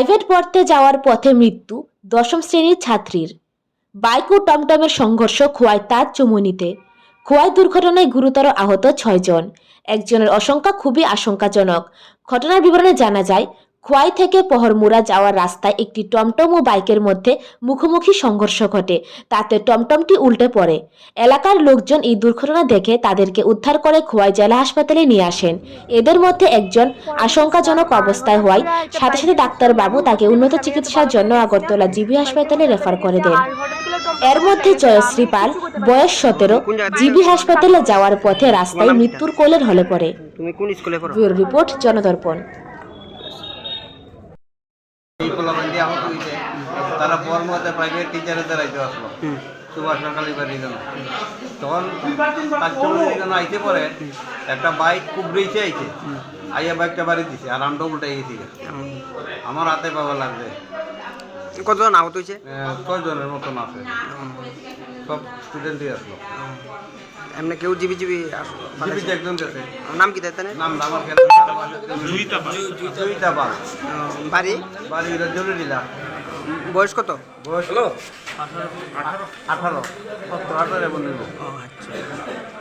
Private পড়তে যাওয়ার পথে মৃত্যু দশম শ্রেণির ছাত্রীর। বাইক ও টমটমের সংঘর্ষ খোয়াই তার চুমুনিতে। খোয়াই দুর্ঘটনায় গুরুতর আহত ছয়জন। একজনের অসংখ্যা খুবই আশঙ্কাজনক। ঘটনার বিবরণে জানা যায় খোয়াই থেকে পহরমুড়া যাওয়ার রাস্তায় একটি টমটম ও বাইকের মধ্যে মুখোমুখি সংঘর্ষ ঘটে। তাতে টমটমটি উল্টে পড়ে। এলাকার লোকজন এই দুর্ঘটনা দেখে তাদেরকে উদ্ধার করে খোয়াই জেলা হাসপাতালে নিয়ে আসেন। এদের মধ্যে একজন আশঙ্কাজনক অবস্থায় হওয়ায় সাথে সাথে ডাক্তারবাবু তাকে উন্নত চিকিৎসার জন্য আগরতলা জিবি হাসপাতালে রেফার করে দেন। এর মধ্যে জয়শ্রী পাল বয়স সতেরো জিবি হাসপাতালে যাওয়ার পথে রাস্তায় মৃত্যুর কোলের হলে পড়ে। রিপোর্ট জনদর্পণ। এই পোলাপান্ডি আহত হয়েছে তারা পর মধ্যে প্রাইভেট টিচারের দ্বারাইতে আসলো সুভাষ সরকারি বাড়ির জন্য তখন কাজকর্ম জন্য আইতে পরে একটা বাইক কুবড়েছে আইছে। আইয়া বাইকটা বাড়ি দিছে আর আমটা উল্টাই গেছি আমার হাতে পাওয়া লাগবে। কতজন আহত হয়েছে? ছয় জনের মতন আছে। সব স্টুডেন্টই আসলো। এমনি কেউ জিবি জিবি জীবিত একজন নাম কি দেখতেন নাম নাম আমার কেন জুইতা পাল। বাড়ি? বাড়ি এটা জরুরিলা বয়স কত? বয়স হলো আঠারো। আঠারো। আঠারো এমন ও আচ্ছা।